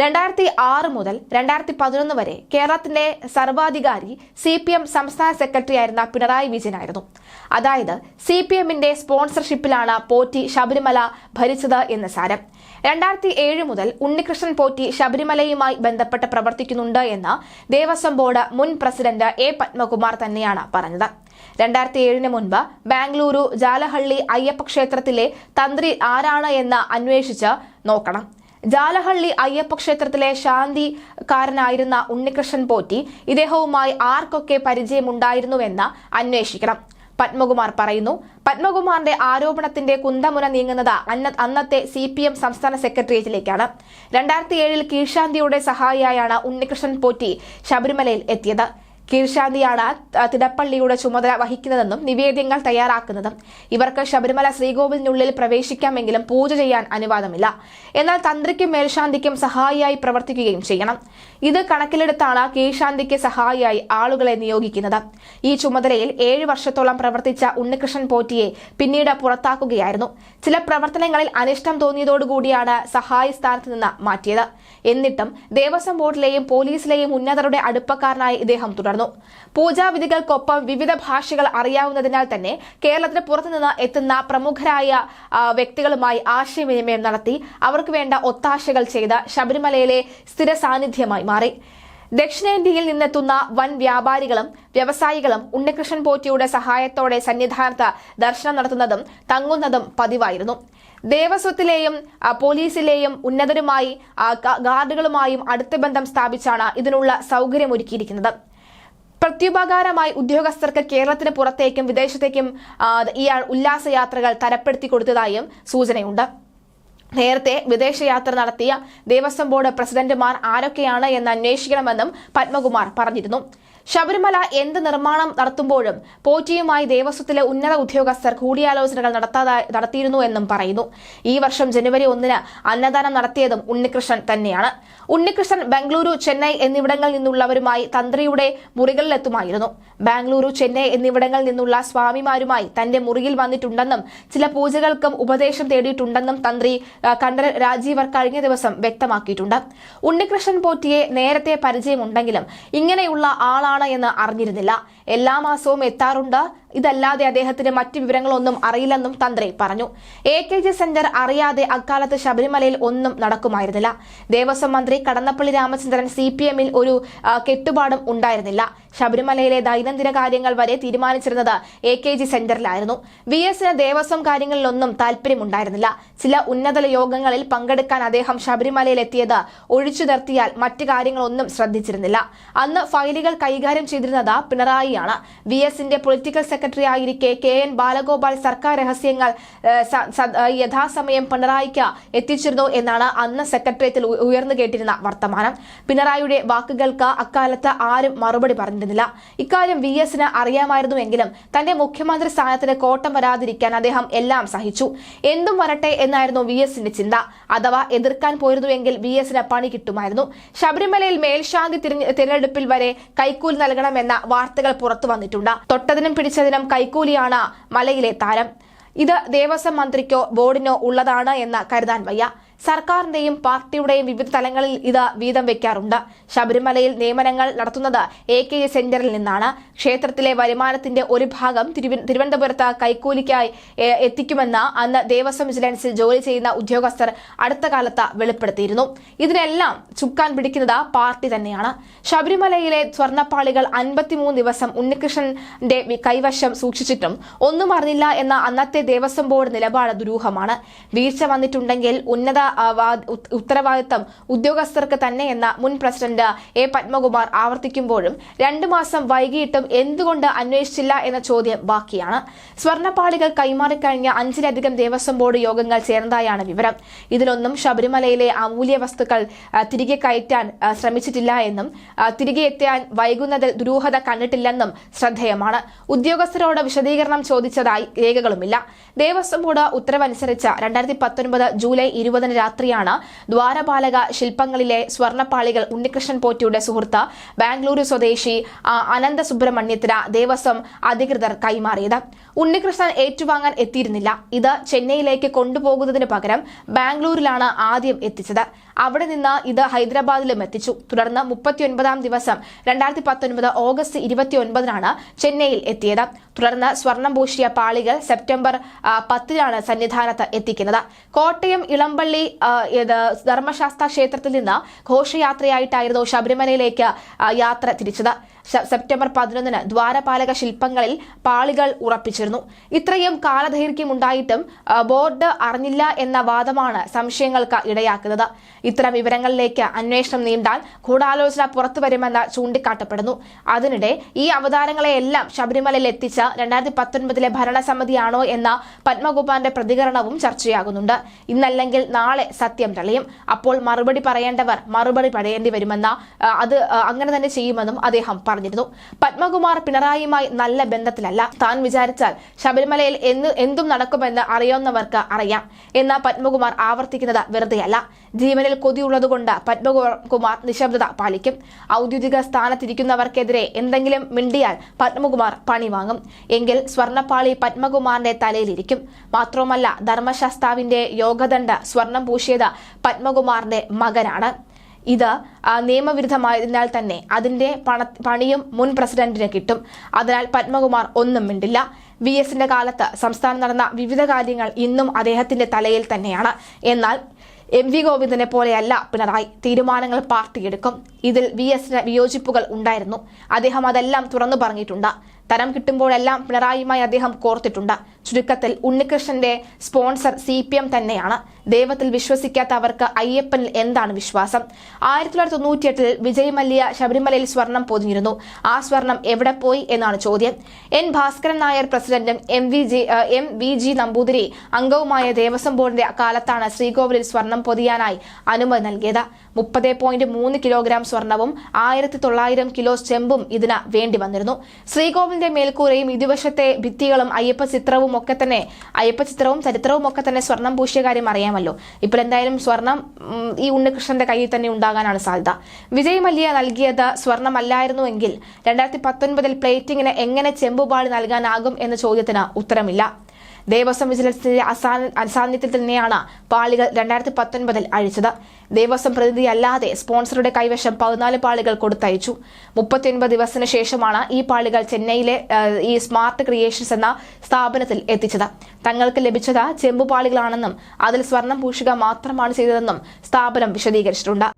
രണ്ടായിരത്തി ആറ് മുതൽ രണ്ടായിരത്തി പതിനൊന്ന് വരെ കേരളത്തിന്റെ സർവാധികാരി സി പി എം സംസ്ഥാന സെക്രട്ടറി ആയിരുന്ന പിണറായി വിജയനായിരുന്നു. അതായത് സി പി എമ്മിന്റെ സ്പോൺസർഷിപ്പിലാണ് പോറ്റി ശബരിമല ഭരിച്ചത് എന്ന് സാരം. രണ്ടായിരത്തി ഏഴ് മുതൽ ഉണ്ണികൃഷ്ണൻ പോറ്റി ശബരിമലയുമായി ബന്ധപ്പെട്ട് പ്രവർത്തിക്കുന്നുണ്ട് എന്ന് ദേവസ്വം ബോർഡ് മുൻ പ്രസിഡന്റ് എ പത്മകുമാർ തന്നെയാണ് പറഞ്ഞത്. രണ്ടായിരത്തി ഏഴിന് മുൻപ് ബാംഗ്ലൂരു ജാലഹള്ളി അയ്യപ്പ ക്ഷേത്രത്തിലെ തന്ത്രി ആരാണ് എന്ന് അന്വേഷിച്ച് നോക്കണം. ജാലഹള്ളി അയ്യപ്പ ക്ഷേത്രത്തിലെ ശാന്തിക്കാരനായിരുന്ന ഉണ്ണികൃഷ്ണൻ പോറ്റി ഇദ്ദേഹവുമായി ആർക്കൊക്കെ പരിചയമുണ്ടായിരുന്നുവെന്ന് അന്വേഷിക്കണം. പത്മകുമാർ പറയുന്നു പത്മകുമാറിന്റെ ആരോപണത്തിന്റെ കുന്തമുന നീങ്ങുന്നത് അന്നത്തെ സി പി എം സംസ്ഥാന സെക്രട്ടേറിയറ്റിലേക്കാണ്. രണ്ടായിരത്തി ഏഴിൽ കീഴ്ശാന്തിയുടെ സഹായിയായാണ് ഉണ്ണികൃഷ്ണൻ പോറ്റി ശബരിമലയിൽ എത്തിയത്. കീഴ്ശാന്തിയാണ് തിടപ്പള്ളിയുടെ ചുമതല വഹിക്കുന്നതെന്നും നിവേദ്യങ്ങൾ തയ്യാറാക്കുന്നതും. ഇവർക്ക് ശബരിമല ശ്രീകോവിലിനുള്ളിൽ പ്രവേശിക്കാമെങ്കിലും പൂജ ചെയ്യാൻ അനുവാദമില്ല. എന്നാൽ തന്ത്രിക്കും മേൽശാന്തിക്കും സഹായിയായി പ്രവർത്തിക്കുകയും ചെയ്യണം. ഇത് കണക്കിലെടുത്താണ് കീഴ്ശാന്തിക്ക് സഹായിയായി ആളുകളെ നിയോഗിക്കുന്നത്. ഈ ചുമതലയിൽ ഏഴ് വർഷത്തോളം പ്രവർത്തിച്ച ഉണ്ണികൃഷ്ണൻ പോറ്റിയെ പിന്നീട് പുറത്താക്കുകയായിരുന്നു. ചില പ്രവർത്തനങ്ങളിൽ അനിഷ്ടം തോന്നിയതോടുകൂടിയാണ് സഹായ സ്ഥാനത്ത് നിന്ന് മാറ്റിയത്. എന്നിട്ടും ദേവസ്വം ബോർഡിലെയും പോലീസിലെയും ഉന്നതരുടെ അടുപ്പക്കാരനായി ഇദ്ദേഹം തുടർന്നു. പൂജാവിധികൾക്കൊപ്പം വിവിധ ഭാഷകൾ അറിയാവുന്നതിനാൽ തന്നെ കേരളത്തിന് പുറത്തുനിന്ന് എത്തുന്ന പ്രമുഖരായ വ്യക്തികളുമായി ആശയവിനിമയം നടത്തി അവർക്ക് വേണ്ട ഒത്താശകൾ ചെയ്ത ശബരിമലയിലെ സ്ഥിര സാന്നിധ്യമായി മാറി. ദക്ഷിണേന്ത്യയിൽ നിന്നെത്തുന്ന വൻ വ്യാപാരികളും വ്യവസായികളും ഉണ്ണികൃഷ്ണൻ പോറ്റിയുടെ സഹായത്തോടെ സന്നിധാനത്ത് ദർശനം നടത്തുന്നതും തങ്ങുന്നതും പതിവായിരുന്നു. ദേവസ്വത്തിലെയും പോലീസിലെയും ഉന്നതരുമായി ഗാർഡുകളുമായും അടുത്ത ബന്ധം സ്ഥാപിച്ചാണ് ഇതിനുള്ള സൗകര്യമൊരുക്കിയിരിക്കുന്നത്. പ്രത്യുപകാരമായി ഉദ്യോഗസ്ഥർക്ക് കേരളത്തിന് പുറത്തേക്കും വിദേശത്തേക്കും ഇയാൾ ഉല്ലാസയാത്രകൾ തരപ്പെടുത്തി കൊടുത്തതായും സൂചനയുണ്ട്. നേരത്തെ വിദേശയാത്ര നടത്തിയ ദേവസ്വം ബോർഡ് പ്രസിഡന്റുമാർ ആരൊക്കെയാണ് എന്ന് അന്വേഷിക്കണമെന്നും പത്മകുമാർ പറഞ്ഞിരുന്നു. ശബരിമല എന്ത് നിർമ്മാണം നടത്തുമ്പോഴും പോറ്റിയുമായി ദേവസ്വത്തിലെ ഉന്നത ഉദ്യോഗസ്ഥർ കൂടിയാലോചനകൾ നടത്തിയിരുന്നു എന്നും പറയുന്നു. ഈ വർഷം ജനുവരി ഒന്നിന് അന്നദാനം നടത്തിയതും ഉണ്ണികൃഷ്ണൻ തന്നെയാണ്. ഉണ്ണികൃഷ്ണൻ ബംഗളൂരു ചെന്നൈ എന്നിവിടങ്ങളിൽ നിന്നുള്ളവരുമായി തന്ത്രിയുടെ മുറികളിലെത്തുമായിരുന്നു. ബാംഗ്ലൂരു ചെന്നൈ എന്നിവിടങ്ങളിൽ നിന്നുള്ള സ്വാമിമാരുമായി തന്റെ മുറിയിൽ വന്നിട്ടുണ്ടെന്നും ചില പൂജകൾക്കും ഉപദേശം തേടിയിട്ടുണ്ടെന്നും തന്ത്രി കണ്ഠര രാജീവർ കഴിഞ്ഞ ദിവസം വ്യക്തമാക്കിയിട്ടുണ്ട്. ഉണ്ണികൃഷ്ണൻ പോറ്റിയെ നേരത്തെ പരിചയമുണ്ടെങ്കിലും ഇങ്ങനെയുള്ള ആളാണ് എന്ന് അറിഞ്ഞിരുന്നില്ല. എല്ലാ മാസവും എത്താറുണ്ട്. ഇതല്ലാതെ അദ്ദേഹത്തിന് മറ്റ് വിവരങ്ങളൊന്നും അറിയില്ലെന്നും തന്ത്രി പറഞ്ഞു. എ കെ ജി സെന്റർ അറിയാതെ അക്കാലത്ത് ശബരിമലയിൽ ഒന്നും നടക്കുമായിരുന്നില്ല. ദേവസ്വം മന്ത്രി കടന്നപ്പള്ളി രാമചന്ദ്രൻ സി പി എമ്മിൽ ഒരു കെട്ടുപാടും ഉണ്ടായിരുന്നില്ല. ശബരിമലയിലെ ദൈനംദിന കാര്യങ്ങൾ വരെ തീരുമാനിച്ചിരുന്നത് എ കെ ജി സെന്ററിലായിരുന്നു. വി എസിന് ദേവസ്വം കാര്യങ്ങളിലൊന്നും താല്പര്യമുണ്ടായിരുന്നില്ല ചില ഉന്നതല യോഗങ്ങളിൽ പങ്കെടുക്കാൻ അദ്ദേഹം ശബരിമലയിൽ എത്തിയത് ഒഴിച്ചു നിർത്തിയാൽ മറ്റു കാര്യങ്ങളൊന്നും ശ്രദ്ധിച്ചിരുന്നില്ല. അന്ന് ഫയലുകൾ കൈകാര്യം ചെയ്തിരുന്നത് പിണറായിയാണ് വി എസിന്റെ പൊളിറ്റിക്കൽ സെക്രട്ടറി ആയിരിക്കെ കെ എൻ ബാലഗോപാൽ സർക്കാർ രഹസ്യങ്ങൾ യഥാസമയം പിണറായിക്ക് എത്തിച്ചിരുന്നു എന്നാണ് അന്ന് സെക്രട്ടേറിയറ്റിൽ ഉയർന്നു കേട്ടിരുന്ന വർത്തമാനം. പിണറായിയുടെ വാക്കുകൾക്ക് അക്കാലത്ത് ആരും മറുപടി പറഞ്ഞിരുന്നില്ല. ഇക്കാര്യം വി എസിന് അറിയാമായിരുന്നുവെങ്കിലും തന്റെ മുഖ്യമന്ത്രി സ്ഥാനത്തിന് കോട്ടം വരാതിരിക്കാൻ അദ്ദേഹം എല്ലാം സഹിച്ചു. എന്തും വരട്ടെ എന്നായിരുന്നു വി എസിന്റെ ചിന്ത. അഥവാ എതിർക്കാൻ പോയിരുന്നുവെങ്കിൽ വി എസിന് പണി കിട്ടുമായിരുന്നു. ശബരിമലയിൽ മേൽശാന്തി തിരഞ്ഞ- തിരഞ്ഞെടുപ്പിൽ വരെ കൈക്കൂലി നൽകണമെന്ന വാർത്തകൾ പുറത്തു വന്നിട്ടുണ്ട്. തൊട്ടതിനും പിടിച്ചതിനും കൈക്കൂലിയാണ് മലയിലെ താരം. ഇത് ദേവസ്വം മന്ത്രിക്കോ ബോർഡിനോ ഉള്ളതാണ് എന്ന് കരുതാൻ വയ്യ. സർക്കാരിന്റെയും പാർട്ടിയുടെയും വിവിധ തലങ്ങളിൽ ഇത് വീതം വെക്കാറുണ്ട്. ശബരിമലയിൽ നിയമനങ്ങൾ നടത്തുന്നത് എ കെ എ സെന്ററിൽ നിന്നാണ്. ക്ഷേത്രത്തിലെ വരുമാനത്തിന്റെ ഒരു ഭാഗം തിരുവ- തിരുവനന്തപുരത്ത് കൈക്കൂലിക്കായി എത്തിക്കുമെന്ന് അന്ന് ദേവസ്വം വിജിലൻസിൽ ജോലി ചെയ്യുന്ന ഉദ്യോഗസ്ഥർ അടുത്ത കാലത്ത് വെളിപ്പെടുത്തിയിരുന്നു. ഇതിനെല്ലാം ചുക്കാൻ പിടിക്കുന്നത് പാർട്ടി തന്നെയാണ്. ശബരിമലയിലെ സ്വർണപ്പാളികൾ അൻപത്തിമൂന്ന് ദിവസം ഉണ്ണികൃഷ്ണന്റെ കൈവശം സൂക്ഷിച്ചിട്ടും ഒന്നും അറിഞ്ഞില്ല എന്ന അന്നത്തെ ദേവസ്വം ബോർഡ് നിലപാട് ദുരൂഹമാണ്. വീഴ്ച വന്നിട്ടുണ്ടെങ്കിൽ ഉന്നത ഉത്തരവാദിത്തം ഉദ്യോഗസ്ഥർക്ക് തന്നെ എന്ന മുൻ പ്രസിഡന്റ് എ പത്മകുമാർ ആവർത്തിക്കുമ്പോഴും രണ്ടു മാസം വൈകിയിട്ടും എന്തുകൊണ്ട് അന്വേഷിച്ചില്ല എന്ന ചോദ്യം ബാക്കിയാണ്. സ്വർണപ്പാളികൾ കൈമാറിക്കഴിഞ്ഞ അഞ്ചിലധികം ദേവസ്വം ബോർഡ് യോഗങ്ങൾ ചേർന്നതായാണ് വിവരം. ഇതിലൊന്നും ശബരിമലയിലെ അമൂല്യ വസ്തുക്കൾ തിരികെ കയറ്റാൻ ശ്രമിച്ചിട്ടില്ല എന്നും തിരികെ എത്താൻ വൈകുന്നതിൽ ദുരൂഹത കണ്ടിട്ടില്ലെന്നും ശ്രദ്ധേയമാണ്. ഉദ്യോഗസ്ഥരോട് വിശദീകരണം ചോദിച്ചതായി രേഖകളുമില്ല. ദേവസ്വം ബോർഡ് ഉത്തരവനുസരിച്ച് രണ്ടായിരത്തി പത്തൊൻപത് ജൂലൈ ഇരുപതിന് രാത്രിയാണ് ദ്വാരപാലക ശില്പങ്ങളിലെ സ്വർണപ്പാളികൾ ഉണ്ണികൃഷ്ണൻ പോറ്റിയുടെ സുഹൃത്ത് ബാംഗ്ലൂരു സ്വദേശി അനന്ത സുബ്രഹ്മണ്യത്തിന് ദേവസ്വം അധികൃതർ കൈമാറിയത്. ഉണ്ണികൃഷ്ണൻ ഏറ്റുവാങ്ങാൻ എത്തിയിരുന്നില്ല. ഇത് ചെന്നൈയിലേക്ക് കൊണ്ടുപോകുന്നതിന് പകരം ബാംഗ്ലൂരിലാണ് ആദ്യം എത്തിച്ചത്. അവിടെ നിന്ന് ഇത് ഹൈദരാബാദിലും എത്തിച്ചു. തുടർന്ന് മുപ്പത്തിയൊൻപതാം ദിവസം രണ്ടായിരത്തി പത്തൊൻപത് ഓഗസ്റ്റ് ഇരുപത്തിയൊൻപതിനാണ് ചെന്നൈയിൽ എത്തിയത്. തുടർന്ന് സ്വർണം പൂശിയ പാളികൾ സെപ്റ്റംബർ പത്തിനാണ് സന്നിധാനത്ത് എത്തിക്കുന്നത്. കോട്ടയം ഇളമ്പള്ളി ധർമ്മശാസ്ത്ര ക്ഷേത്രത്തിൽ നിന്ന് ഘോഷയാത്രയായിട്ടായിരുന്നു ശബരിമലയിലേക്ക് യാത്ര തിരിച്ചത്. സെപ്റ്റംബർ പതിനൊന്നിന് ദ്വാരപാലക ശില്പങ്ങളിൽ പാളികൾ ഉറപ്പിച്ചിരുന്നു. ഇത്രയും കാലദൈർഘ്യമുണ്ടായിട്ടും ബോർഡ് അറിഞ്ഞില്ല എന്ന വാദമാണ് സംശയങ്ങൾക്ക് ഇടയാക്കുന്നത്. ഇത്തരം വിവരങ്ങളിലേക്ക് അന്വേഷണം നീണ്ടാൽ ഗൂഢാലോചന പുറത്തുവരുമെന്ന് ചൂണ്ടിക്കാട്ടപ്പെടുന്നു. അതിനിടെ ഈ അവതാരങ്ങളെയെല്ലാം ശബരിമലയിൽ എത്തിച്ച രണ്ടായിരത്തി പത്തൊൻപതിലെ ഭരണസമിതിയാണോ എന്ന പത്മകുമാറിന്റെ പ്രതികരണവും ചർച്ചയാകുന്നുണ്ട്. ഇന്നല്ലെങ്കിൽ നാളെ സത്യം തെളിയും. അപ്പോൾ മറുപടി പറയേണ്ടവർ മറുപടി പറയേണ്ടി വരുമെന്ന അത് അങ്ങനെ തന്നെ ചെയ്യുമെന്നും അദ്ദേഹം പറഞ്ഞിരുന്നു. പത്മകുമാർ പിണറായിയുമായി നല്ല ബന്ധത്തിലല്ല. താൻ വിചാരിച്ചാൽ ശബരിമലയിൽ എന്ന് എന്തും നടക്കുമെന്ന് അറിയാവുന്നവർക്ക് അറിയാം. എന്ന പത്മകുമാർ ആവർത്തിക്കുന്നത് വെറുതെയല്ല. ജീവനിൽ കൊതിയുള്ളതുകൊണ്ട് പത്മകുമാർ നിശബ്ദത പാലിക്കും. ഔദ്യോഗിക സ്ഥാനത്തിരിക്കുന്നവർക്കെതിരെ എന്തെങ്കിലും മിണ്ടിയാൽ പത്മകുമാർ പണി വാങ്ങും. എങ്കിൽ സ്വർണപ്പാളി പത്മകുമാറിന്റെ തലയിലിരിക്കും. മാത്രവുമല്ല ധർമ്മശാസ്താവിന്റെ യോഗദണ്ഡ സ്വർണം പൂശിയത് പത്മകുമാറിന്റെ മകനാണ്. ഇത് നിയമവിരുദ്ധമായതിനാൽ തന്നെ അതിന്റെ പണ പണിയും മുൻ പ്രസിഡന്റിന് കിട്ടും. അതിനാൽ പത്മകുമാർ ഒന്നും മിണ്ടില്ല. വി എസിന്റെ കാലത്ത് സംസ്ഥാനം നടന്ന വിവിധ കാര്യങ്ങൾ ഇന്നും അദ്ദേഹത്തിന്റെ തലയിൽ തന്നെയാണ്. എന്നാൽ എം വി ഗോവിന്ദനെ പോലെയല്ല പിണറായി തീരുമാനങ്ങൾ പാർട്ടി എടുക്കും. ഇതിൽ വി എസിന് വിയോജിപ്പുകൾ ഉണ്ടായിരുന്നു. അദ്ദേഹം അതെല്ലാം തുറന്നു പറഞ്ഞിട്ടുണ്ട്. തരം കിട്ടുമ്പോഴെല്ലാം പിണറായിയുമായി അദ്ദേഹം കോർത്തിട്ടുണ്ട്. ചുരുക്കത്തിൽ ഉണ്ണികൃഷ്ണന്റെ സ്പോൺസർ സി പി എം തന്നെയാണ്. ദൈവത്തിൽ വിശ്വസിക്കാത്തവർക്ക് അയ്യപ്പനിൽ എന്താണ് വിശ്വാസം? ആയിരത്തി തൊള്ളായിരത്തി തൊണ്ണൂറ്റിയെട്ടിൽ വിജയ് മല്യ ശബരിമലയിൽ സ്വർണം പൊതിഞ്ഞിരുന്നു. ആ സ്വർണം എവിടെ പോയി എന്നാണ് ചോദ്യം. എൻ ഭാസ്കരൻ നായർ പ്രസിഡന്റും M V G M V G Namboothiri അംഗവുമായ ദേവസ്വം ബോർഡിന്റെ കാലത്താണ് ശ്രീകോവിലിൽ സ്വർണം പൊതിയാനായി അനുമതി നൽകിയത്. മുപ്പത് പോയിന്റ് മൂന്ന് കിലോഗ്രാം സ്വർണവും ആയിരത്തി തൊള്ളായിരം കിലോ ചെമ്പും ഇതിന് വേണ്ടി വന്നിരുന്നു. ശ്രീകോവിലിന്റെ മേൽക്കൂരയും ഇരുവശത്തെ ഭിത്തികളും അയ്യപ്പ ചിത്രവും ഒക്കെ തന്നെ അയ്യപ്പ ചിത്രവും ചരിത്രവും ഒക്കെ തന്നെ സ്വർണം പൂശിയ കാര്യം അറിയാമല്ലോ. ഇപ്പോൾ എന്തായാലും സ്വർണം ഈ ഉണ്ണികൃഷ്ണന്റെ കയ്യിൽ തന്നെ ഉണ്ടാകാനാണ് സാധ്യത. വിജയ് മല്യ നൽകിയത് സ്വർണമല്ലായിരുന്നുവെങ്കിൽ രണ്ടായിരത്തി പത്തൊൻപതിൽ പ്ലേറ്റിങ്ങിന് എങ്ങനെ ചെമ്പുപാളി നൽകാനാകും എന്ന ചോദ്യത്തിന് ഉത്തരമില്ല. ദേവസ്വം വിജിലൻസിന്റെ അസാ- അസാന്നിധ്യത്തിൽ തന്നെയാണ് പാളികൾ രണ്ടായിരത്തി പത്തൊൻപതിൽ അഴിച്ചത്. ദേവസ്വം പ്രതിനിധി അല്ലാതെ സ്പോൺസറുടെ കൈവശം പതിനാല് പാളികൾ കൊടുത്തയച്ചു. മുപ്പത്തിയൊൻപത് ദിവസത്തിന് ശേഷമാണ് ഈ പാളികൾ ചെന്നൈയിലെ ഈ സ്മാർട്ട് ക്രിയേഷൻസ് എന്ന സ്ഥാപനത്തിൽ എത്തിച്ചത്. തങ്ങൾക്ക് ലഭിച്ചത് ചെമ്പുപാളികളാണെന്നും അതിൽ സ്വർണം പൂശുക മാത്രമാണ് ചെയ്തതെന്നും സ്ഥാപനം വിശദീകരിച്ചിട്ടുണ്ട്.